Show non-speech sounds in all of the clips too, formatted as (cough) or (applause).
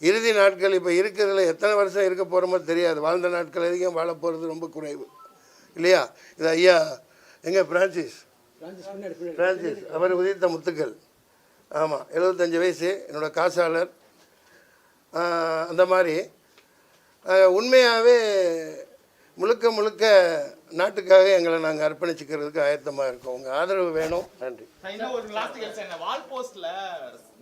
இறுதி நாட்கள் இப்போ இருக்கிறதுல எத்தனை வருஷம் இருக்க போகிறோமோ தெரியாது. வாழ்ந்த நாட்கள் அதிகம் வாழ போகிறது ரொம்ப குறைவு. இல்லையா? இது ஐயா எங்க? பிரான்சிஸ். பிரான்சிஸ் அவர் உதித்த முத்துக்கள். ஆமாம் எழுபத்தஞ்சு வயசு என்னோட காசாளர். அந்த மாதிரி. உண்மையாகவே முழுக்க முழுக்க நாட்டுக்காக எங்களை நாங்கள் அர்ப்பணிச்சுக்கிறதுக்கு ஆயத்தமாக இருக்கோம். உங்கள் ஆதரவு வேணும். நன்றி.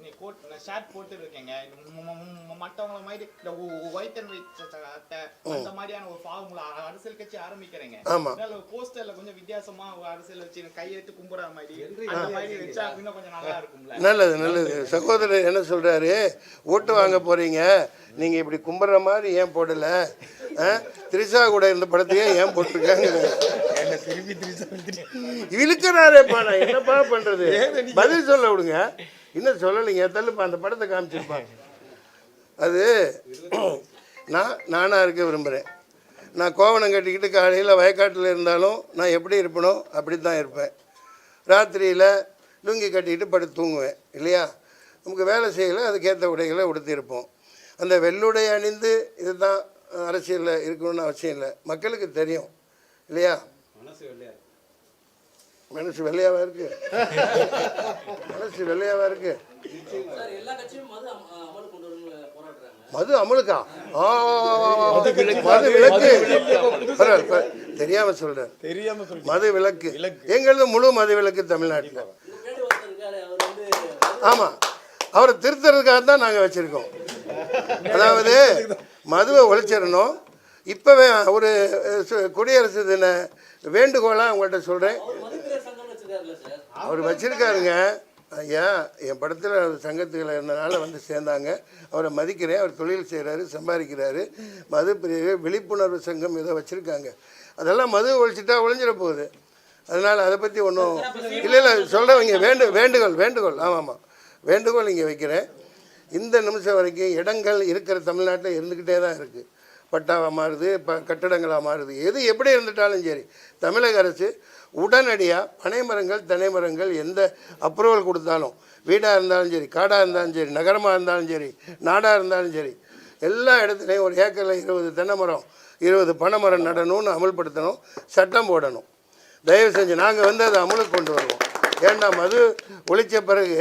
நீ கோட் ஷர்ட் போட்டு இருக்கீங்க இந்த ம- ம- ம- மத்தவங்கள மாதிரி இந்த ஒயிட் அண்ட் ஒயிட் அந்த மாதிரியான ஒரு ஃபார்முலா அரசியல் கட்சி ஆரம்பிக்கிறீங்க. அதனால போஸ்டர்ல கொஞ்சம் வித்தியாசமா அரசியல் வச்சு கையெழுத்து கும்புற மாதிரி அந்த மாதிரி வச்சா இன்னும் கொஞ்சம் நல்லா இருக்கும்ல. நல்லது நல்லது. சகோதரர் என்ன சொல்கிறாரு ஓட்டு வாங்க போகிறீங்க நீங்கள் இப்படி கும்பிட்ற மாதிரி ஏன் போடலை? திரிசா கூட இருந்த படத்தையே ஏன் போட்டிருக்காங்க இழுக்கிறாரேப்பா நான் என்னப்பா பண்ணுறது பதில் சொல்ல விடுங்க. இன்னும் சொல்லலைங்க. தள்ளுப்பா அந்த படத்தை காமிச்சிருப்பாங்க. அது நான் நானாக இருக்க விரும்புகிறேன் நான் கோவணம் கட்டிக்கிட்டு காலையில் வயக்காட்டில் இருந்தாலும் நான் எப்படி இருப்பனோ அப்படி தான் இருப்பேன். ராத்திரியில் லுங்கி கட்டிக்கிட்டு படுத்து தூங்குவேன் இல்லையா? நமக்கு வேலை செய்யலை அதுக்கேற்ற உடைகளை உடுத்தியிருப்போம் அந்த வெள்ளுடை அணிந்து இதுதான் அரசியலில் இருக்கணும்னு அவசியம் இல்லை. மக்களுக்கு தெரியும் இல்லையா? மனசு வெள்ளையாவா இருக்கு? மனசு வெள்ளையாவா இருக்கு? சார் எல்லா கட்சியும் மது அமலுக்கா ஆ, மது பரவாயில்ல. தெரியாம சொல்றேன். தெரியாம மது விலக்கு. எங்களது முழு மது விலக்கு தமிழ்நாட்டில். ஆமா. அவரை திருத்துறதுக்காக தான் நாங்கள் வச்சிருக்கோம். அதாவது மதுவை ஒழிச்சிடணும். இப்போவே ஒரு குடியரசு தின வேண்டுகோளாக உங்கள்கிட்ட சொல்கிறேன் அவர் வச்சிருக்காருங்க. ஐயா என் படத்தில் அவர் சங்கத்துகள் இருந்தனால வந்து சேர்ந்தாங்க. அவரை மதிக்கிறேன். அவர் தொழில் செய்கிறாரு சம்பாதிக்கிறாரு. மது பிரிவு விழிப்புணர்வு சங்கம் ஏதோ வச்சுருக்காங்க. அதெல்லாம் மது ஒழிச்சிட்டா ஒழிஞ்சிட போகுது. அதனால் அதை பற்றி ஒன்றும் இல்லை இல்லை சொல்கிறவங்க வேண்டு வேண்டுகோள் வேண்டுகோள். ஆமாம். ஆமாம் வேண்டுகோள் இங்கே வைக்கிறேன். இந்த நிமிஷம் வரைக்கும் இடங்கள் இருக்கிற தமிழ்நாட்டில் இருந்துக்கிட்டே தான் இருக்குது பட்டாவாக மாறுது ப கட்டடங்களாக மாறுது. எது எப்படி இருந்துட்டாலும் சரி தமிழக அரசு உடனடியாக பனை மரங்கள் பனைமரங்கள் தென்னைமரங்கள் எந்த அப்ரூவல் கொடுத்தாலும் வீடாக இருந்தாலும் சரி காடாக இருந்தாலும் சரி நகரமாக இருந்தாலும் சரி நாடாக இருந்தாலும் சரி எல்லா இடத்துலையும் ஒரு ஏக்கரில் இருபது தென்னை மரம் இருபது பனை மரம் நடணும்னு அமல்படுத்தணும் சட்டம் போடணும். தயவு செஞ்சு நாங்கள் வந்து அதை அமலுக்கு கொண்டு வருவோம். ஏன்னா மது ஒழித்த பிறகு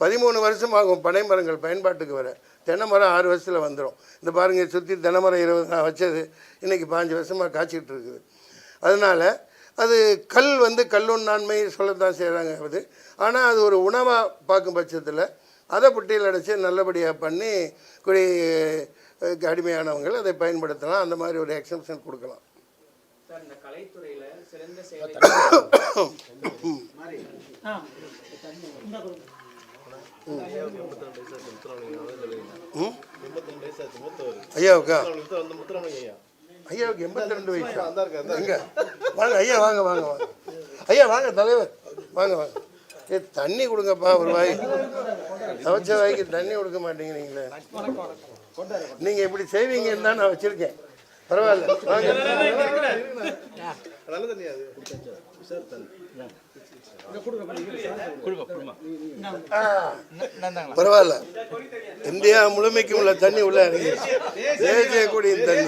பதிமூணு வருஷம் ஆகும் பனை மரங்கள் பயன்பாட்டுக்கு வர. தென்னை மரம் ஆறு வருஷத்தில் வந்துடும் இந்த பாருங்க சுற்றி தென்னை மரம் இருபது நான் வச்சது. இன்றைக்கி பாஞ்சு வருஷமாக காய்ச்சிக்கிட்டு இருக்குது. அதனால் அது கல் வந்து கல்லுண்ணாண்மை சொல்லத்தான் செய்கிறாங்க அது. ஆனால் அது ஒரு உணவாக பார்க்கும் பட்சத்தில் அதை புட்டியில் அடைச்சி நல்லபடியாக பண்ணி குடி அடிமையானவங்கள் அதை பயன்படுத்தலாம். அந்த மாதிரி ஒரு எக்ஸம்ஷன் கொடுக்கலாம். சார் இந்த கலைத்துறையில சிறந்த (coughs) (coughs) ஐயாவுக்கா? ஐயாவுக்கு எண்பத்தி ரெண்டு வயசு? அந்த இருக்கா அந்த எங்க? வாங்க ஐயா வாங்க வாங்க வாங்க. ஐயா வாங்க தலைவர். வாங்க வாங்க. ஏ தண்ணி கொடுங்கப்பா ஒரு வாய். தவச்ச வாய்க்கு தண்ணி கொடுக்க மாட்டேங்கிறீங்களே. நீங்க இப்படி செய்வீங்கன்னு தான் நான் வச்சிருக்கேன். பரவாயில்ல வாங்க. பரவாயில்ல. இந்தியா முழுமைக்கும் உள்ள தண்ணி உள்ள தேசிய கொடியின் தண்ணி.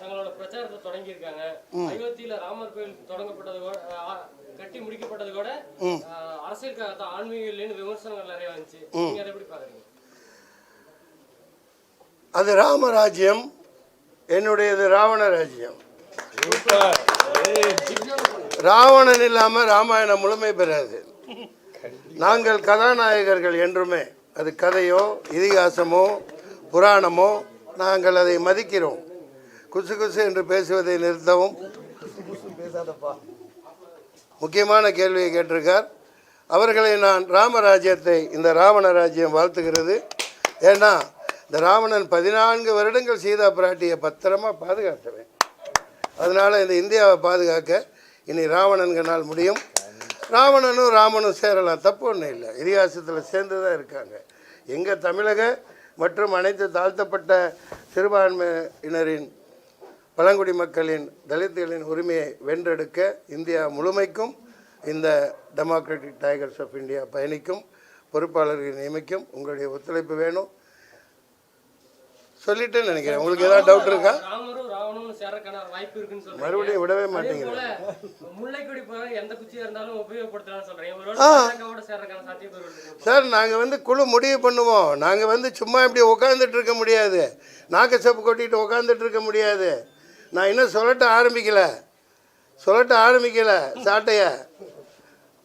தங்களோட பிரச்சாரத்தை தொடங்கியிருக்காங்க. அயோத்தியில ராமர் கோயில் தொடங்கப்பட்டது கட்டி முடிக்கப்பட்டது கூட அரசியலுக்காக தான் ஆன்மீகம் இல்லைன்னு விமர்சனங்கள் நிறைய வந்துச்சு. நீங்க அதை எப்படி பாக்குறீங்க அது ராமராஜ்யம் என்னுடையது ராவண ராஜ்யம். ராவணன் இல்லாமல் ராமாயணம் முழுமை பெறாது. நாங்கள் கதாநாயகர்கள் என்றுமே அது கதையோ இதிகாசமோ புராணமோ நாங்கள் அதை மதிக்கிறோம். குசு குசு என்று பேசுவதை நிறுத்தவும். முக்கியமான கேள்வியை கேட்டிருக்கார். அவர்களை நான் ராமராஜ்யத்தை இந்த ராவண ராஜ்யம் வாழ்த்துகிறது. ஏன்னா இந்த ராவணன் பதினான்கு வருடங்கள் சீதா பிராட்டியை பத்திரமா பாதுகாத்தவன். அதனால் இந்த இந்தியாவை பாதுகாக்க இனி ராவணன்கனால் முடியும். ராவணனும் ராமனும் சேரலாம். தப்பு ஒன்றும் இல்லை. இதிகாசத்தில் சேர்ந்து தான் இருக்காங்க. எங்கள் தமிழக மற்றும் அனைத்து தாழ்த்தப்பட்ட சிறுபான்மையினரின் பழங்குடி மக்களின் தலித்துகளின் உரிமையை வென்றெடுக்க இந்தியா முழுமைக்கும் இந்த டெமோக்ராட்டிக் டைகர்ஸ் ஆஃப் இந்தியா பயணிக்கும் பொறுப்பாளர்களை நியமிக்கும் உங்களுடைய ஒத்துழைப்பு வேணும். சொல்லிட்டேன்னு நினைக்கிறேன். உங்களுக்கு ஏதாவது டவுட் இருக்கா? சேரக்கான வாய்ப்பு இருக்குன்னு சொல்றீங்க. மறுபடியும் விடவே முல்லைக்கொடி எந்த இருந்தாலும் உபயோகப்படுத்தலாம்னு சாத்தியக்கூறு இருக்கு. சார் நாங்கள் வந்து குழு முடிவு பண்ணுவோம். நாங்கள் வந்து சும்மா இப்படி உட்காந்துட்டு இருக்க முடியாது. நாக்கு சப்பு கொட்டிட்டு உட்காந்துட்டு இருக்க முடியாது. நான் இன்னும் சொல்லட்ட ஆரம்பிக்கல. சொல்லட்ட ஆரம்பிக்கல சாட்டைய.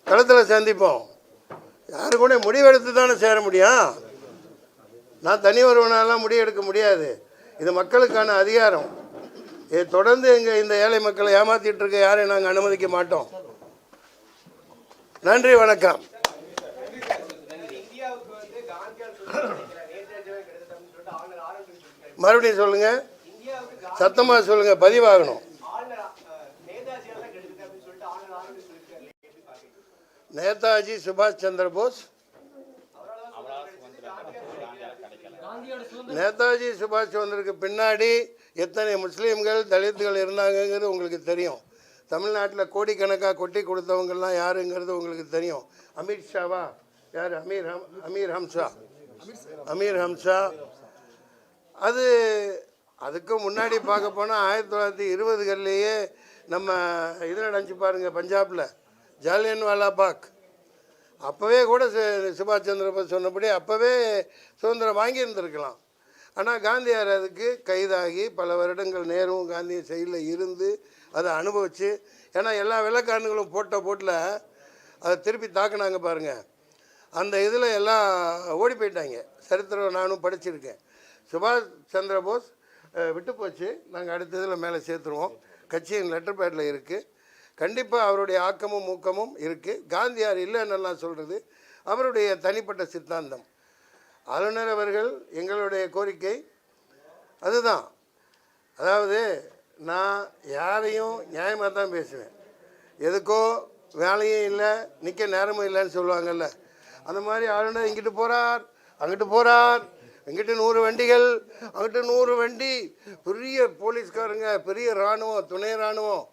களத்தில் சந்திப்போம். யாரு கூட முடிவெடுத்து தானே சேர முடியும்? நான் தனி ஒருவனாலாம் முடிவெடுக்க முடியாது. இது மக்களுக்கான அதிகாரம். இது தொடர்ந்து எங்கள் இந்த ஏழை மக்களை ஏமாற்றிட்டு இருக்க யாரையும் நாங்கள் அனுமதிக்க மாட்டோம். நன்றி வணக்கம். மறுபடியும் சொல்லுங்க. சத்தமாக சொல்லுங்க பதிவாகணும். நேதாஜி சுபாஷ் சந்திர போஸ். நேதாஜி சுபாஷ் சந்திரக்கு பின்னாடி எத்தனை முஸ்லீம்கள் தலித்துகள் இருந்தாங்கங்கிறது உங்களுக்கு தெரியும். தமிழ்நாட்டில் கோடிக்கணக்காக கொட்டி கொடுத்தவங்கெல்லாம் யாருங்கிறது உங்களுக்கு தெரியும். அமித்ஷாவா யார்? அமீர் ஹம் அமீர் ஹம்சா. அமீர் ஹம்சா. அது அதுக்கு முன்னாடி பார்க்க போனால் ஆயிரத்தி தொள்ளாயிரத்தி இருபதுகள்லேயே நம்ம இதில் நடந்துச்சு பாருங்கள் பஞ்சாபில். ஜாலியன்வாலா பாக். அப்போவே கூட சு- சுபாஷ் சந்திர போஸ் சொன்னபடி அப்போவே சுதந்திரம் வாங்கியிருந்திருக்கலாம். ஆனால் காந்தியார் அதுக்கு கைதாகி பல வருடங்கள் நேரும் காந்தியும் செயலில் இருந்து அதை அனுபவித்து ஏன்னா எல்லா விளக்காண்டுகளும் போட்ட போட்டில் அதை திருப்பி தாக்குனாங்க பாருங்கள் அந்த இதில் எல்லாம் ஓடி போயிட்டாங்க. சரித்திரம் நானும் படிச்சிருக்கேன். சுபாஷ் சந்திர போஸ் விட்டு போச்சு. நாங்கள் அடுத்த இதில் மேலே சேர்த்துருவோம். கட்சியின் லெட்டர் பேடில் இருக்குது கண்டிப்பாக அவருடைய ஆக்கமும் ஊக்கமும் இருக்குது காந்தியார் இல்லைன்னெல்லாம் சொல்கிறது அவருடைய தனிப்பட்ட சித்தாந்தம். ஆளுநர் அவர்கள் எங்களுடைய கோரிக்கை அதுதான். அதாவது நான் யாரையும் நியாயமாக தான் பேசுவேன். எதுக்கோ வேலையும் இல்லை நிற்க நேரமும் இல்லைன்னு சொல்லுவாங்கல்ல. அந்த மாதிரி ஆளுநர் இங்கிட்டு போகிறார் அங்கிட்டு போகிறார் இங்கிட்டு நூறு வண்டிகள் அங்கிட்டு நூறு வண்டி. பெரிய போலீஸ்காரங்க பெரிய இராணுவம் துணை இராணுவம்.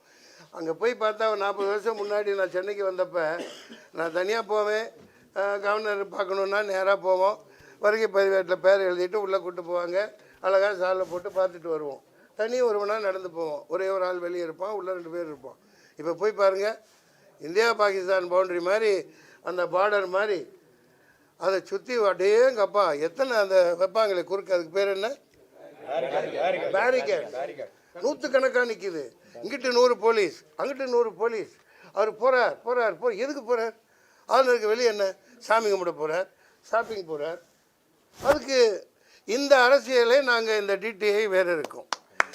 அங்கே போய் பார்த்தா நாற்பது வருஷம் முன்னாடி நான் சென்னைக்கு வந்தப்போ நான் தனியாக போவேன். கவர்னர் பார்க்கணுன்னா நேராக போவோம். வருகை பதிவேட்டில் பேர் எழுதிட்டு உள்ளே கூட்டு போவாங்க. அழகாக சாலில் போட்டு பார்த்துட்டு வருவோம். தனி ஒருவனாக நடந்து போவோம். ஒரே ஒரு ஆள் வெளியே இருப்பான் உள்ளே ரெண்டு பேர் இருப்போம் இப்போ போய் பாருங்கள் இந்தியா பாகிஸ்தான் பவுண்டரி மாதிரி அந்த பார்டர் மாதிரி அதை சுற்றி அடேங்கப்பா எத்தனை அந்த வைப்பாங்களே குறுக்கு அதுக்கு பேர் என்ன? பேரிகேட் நூற்றுக்கணக்காக நிற்கிது இங்கிட்டு நூறு போலீஸ் அங்கிட்டு நூறு போலீஸ். அவர் போகிறார் போகிறார் போ எதுக்கு போகிறார் ஆளுநருக்கு வெளியே என்ன? சாமி கும்பிட போகிறார் ஷாப்பிங் போகிறார் அதுக்கு இந்த அரசியலே நாங்கள் இந்த டிடிஐ வேறு இருக்கோம்.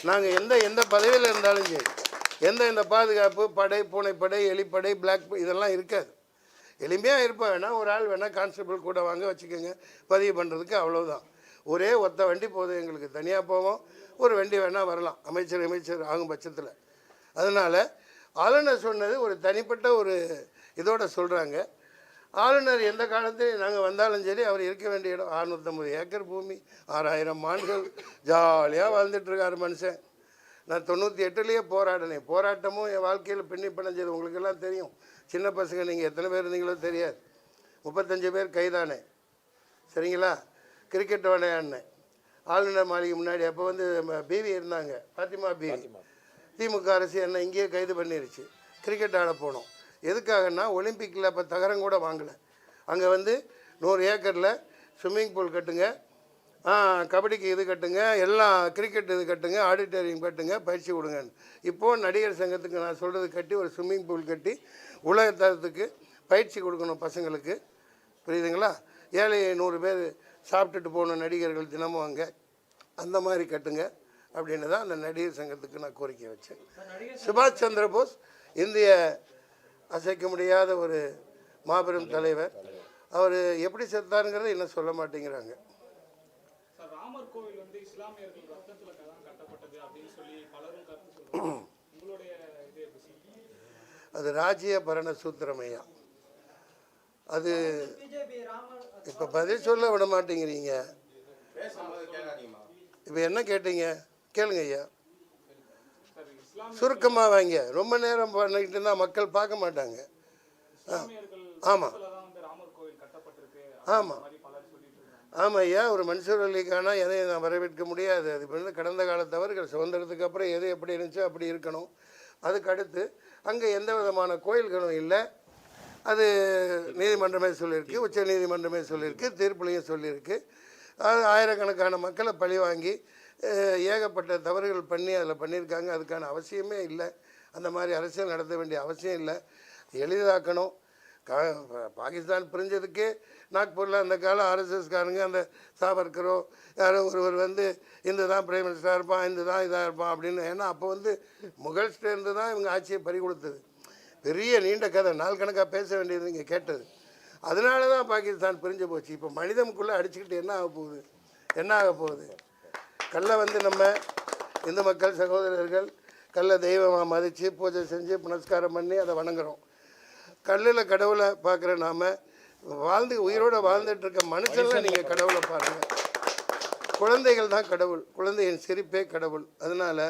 நாங்கள் எந்த எந்த பதவியில் இருந்தாலும் சரி எந்த இந்த பாதுகாப்பு படை பூனைப்படை எலிப்படை பிளாக் இதெல்லாம் இருக்காது. எளிமையாக இருப்பேன் வேணால் ஒரு ஆள் வேணால் கான்ஸ்டபிள் கூட வாங்க வச்சுக்கோங்க. பதிவு பண்ணுறதுக்கு அவ்வளோதான் ஒரே ஒத்த வண்டி போதும். எங்களுக்கு தனியாக போவோம். ஒரு வண்டி வேணால் வரலாம். அமைச்சர் அமைச்சர் ஆகும் பட்சத்தில். அதனால் ஆளுநர் சொன்னது ஒரு தனிப்பட்ட ஒரு இதோட சொல்கிறாங்க ஆளுநர் எந்த காலத்தில் நாங்கள் வந்தாலும் சரி அவர் இருக்க வேண்டிய இடம் அறுநூத்தம்பது ஏக்கர் பூமி ஆறாயிரம் மான்கள். ஜாலியாக வாழ்ந்துட்டு இருக்காரு மனுஷன். நான் தொண்ணூற்றி எட்டுலேயே போராடினேன். போராட்டமும் என் வாழ்க்கையில் பின்னி பிணைஞ்சது. உங்களுக்கெல்லாம் தெரியும். சின்ன பசங்க நீங்கள் எத்தனை பேர் இருந்தீங்களோ தெரியாது. முப்பத்தஞ்சு பேர் கைதானே சரிங்களா? கிரிக்கெட் விளையாடினேன். ஆளுநர் மாளிகை முன்னாடி அப்போ வந்து பிவி இருந்தாங்க. பாத்திமா பிவி. திமுக அரசு என்ன இங்கேயே கைது பண்ணிருச்சு. கிரிக்கெட் ஆட போனோம். எதுக்காகன்னா ஒலிம்பிக்கில் அப்போ தகரம் கூட வாங்கலை. அங்கே வந்து நூறு ஏக்கரில் ஸ்விம்மிங் பூல் கட்டுங்க கபடிக்கு இது கட்டுங்க எல்லாம் கிரிக்கெட் இது கட்டுங்க ஆடிட்டோரியம் கட்டுங்க பயிற்சி கொடுங்கன்னு. இப்போது நடிகர் சங்கத்துக்கு நான் சொல்கிறது கட்டி ஒரு ஸ்விம்மிங் பூல் கட்டி உலக தரத்துக்கு பயிற்சி கொடுக்கணும் பசங்களுக்கு. புரியுதுங்களா? ஏழை நூறு பேர் சாப்பிட்டுட்டு போன நடிகர்கள் தினமும் அங்கே. அந்த மாதிரி கட்டுங்க அப்படின்னு தான் அந்த நடிகர் சங்கத்துக்கு நான் கோரிக்கை வச்சேன். சுபாஷ் சந்திர போஸ் இந்திய அசைக்க முடியாத ஒரு மாபெரும் தலைவர். அவர் எப்படி செத்தாருங்கிறத இன்னும் சொல்ல மாட்டேங்கிறாங்க. சார் ராமர் கோவில் வந்து இஸ்லாமியர்கள் ரத்தத்துல தான் கட்டப்பட்டது அப்படின்னு சொல்லி பலரும் கருத்து சொல்றாங்க. உங்களுடைய இது எப்படி சார்? அது ராஜ்ய பரண சூத்திரமையா அது இப்போ பதில் சொல்ல விட மாட்டேங்கிறீங்க. இப்போ என்ன கேட்டீங்க? கேளுங்க ஐயா. சுருக்கமாக வாங்க. ரொம்ப நேரம் பண்ணிக்கிட்டு இருந்தால் மக்கள் பார்க்க மாட்டாங்க. ஆமாம் ஆமாம் ஆமாம் ஐயா ஒரு மன்சூர் எதையும் நான் வரவேற்க முடியாது. அது வந்து கடந்த காலத்தவர்கள் சுதந்திரத்துக்கு அப்புறம் எது எப்படி இருந்துச்சோ அப்படி இருக்கணும். அதுக்கு அடுத்து அங்கே எந்த விதமான கோயில்களும் இல்லை. அது நீதிமன்றமே சொல்லியிருக்கு உச்ச நீதிமன்றமே சொல்லியிருக்கு தீர்ப்புலையும் சொல்லியிருக்கு. அது ஆயிரக்கணக்கான மக்களை பழி வாங்கி ஏகப்பட்ட தவறுகள் பண்ணி அதில் பண்ணியிருக்காங்க அதுக்கான அவசியமே இல்லை. அந்த மாதிரி அரசியல் நடத்த வேண்டிய அவசியம் இல்லை. எளிதாக்கணும். கா பாகிஸ்தான் பிரிஞ்சதுக்கே நாக்பூரில் அந்த காலம் ஆர்எஸ்எஸ்காரங்க அந்த சாவர்கரோ யாரோ ஒருவர் வந்து இந்த தான் பிரைம் மினிஸ்டராக இருப்பான் இந்த தான் இதாக இருப்பான் அப்படின்னு. ஏன்னா அப்போ வந்து முகல்ஸ்டேருந்து தான் இவங்க ஆட்சியை பறி கொடுத்தது. பெரிய நீண்ட கதை. நாள் கணக்காக பேச வேண்டியது இங்கே கேட்டது. அதனால தான் பாகிஸ்தான் பிரிஞ்சு போச்சு. இப்போ மனிதனுக்குள்ளே அடிச்சுக்கிட்டு என்ன ஆக போகுது? என்ன ஆக போகுது? கல்லை வந்து நம்ம இந்து மக்கள் சகோதரர்கள் கல்லை தெய்வமாக மதித்து பூஜை செஞ்சு புனஸ்காரம் பண்ணி அதை வணங்குறோம். கல்லில் கடவுளை பார்க்குற நாம வாழ்ந்து உயிரோட வாழ்ந்துட்டு இருக்க மனுஷன்ல நீங்கள் கடவுளை பாருங்க. குழந்தைகள் தான் கடவுள். குழந்தையின் சிரிப்பே கடவுள். அதனால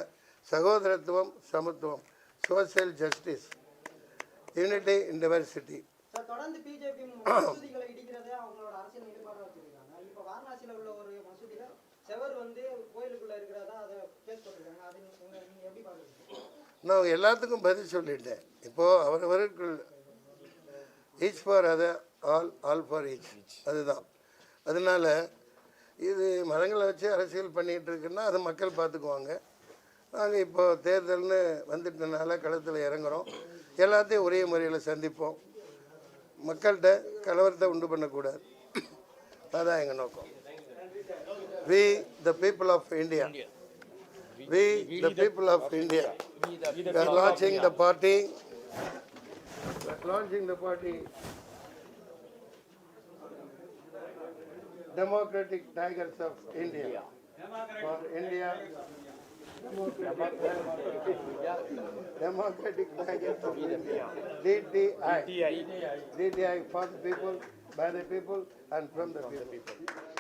சகோதரத்துவம் சமத்துவம் social justice unity in diversity. Sir தொடர்ந்து பிஜேபி செவர் வந்து கோயிலுக்குள்ள இருக்கிறதா அதை நீங்க எப்படி பாக்குறீங்க நான் எல்லாத்துக்கும் பதில் சொல்லிட்டேன். இப்போது அவரவருக்குள் each for other all all for each அதுதான். அதனால இது மதங்களை வச்சு அரசியல் பண்ணிகிட்டு இருக்குன்னா அது மக்கள் பார்த்துக்குவாங்க. நாங்கள் இப்போ தேர்தல்னு வந்துட்டனால களத்தில் இறங்குறோம். எல்லாத்தையும் ஒரே முறையில் சந்திப்போம். மக்கள்கிட்ட கலவரத்தை உண்டு பண்ணக்கூடாது. அதான் எங்கள் நோக்கம். We, the people of India. We, the people of India. We are launching the party. We are launching the party. Democratic Tigers of India. For India. Democratic Tigers of India. DDI, DDI for the people, by the people, and from the people.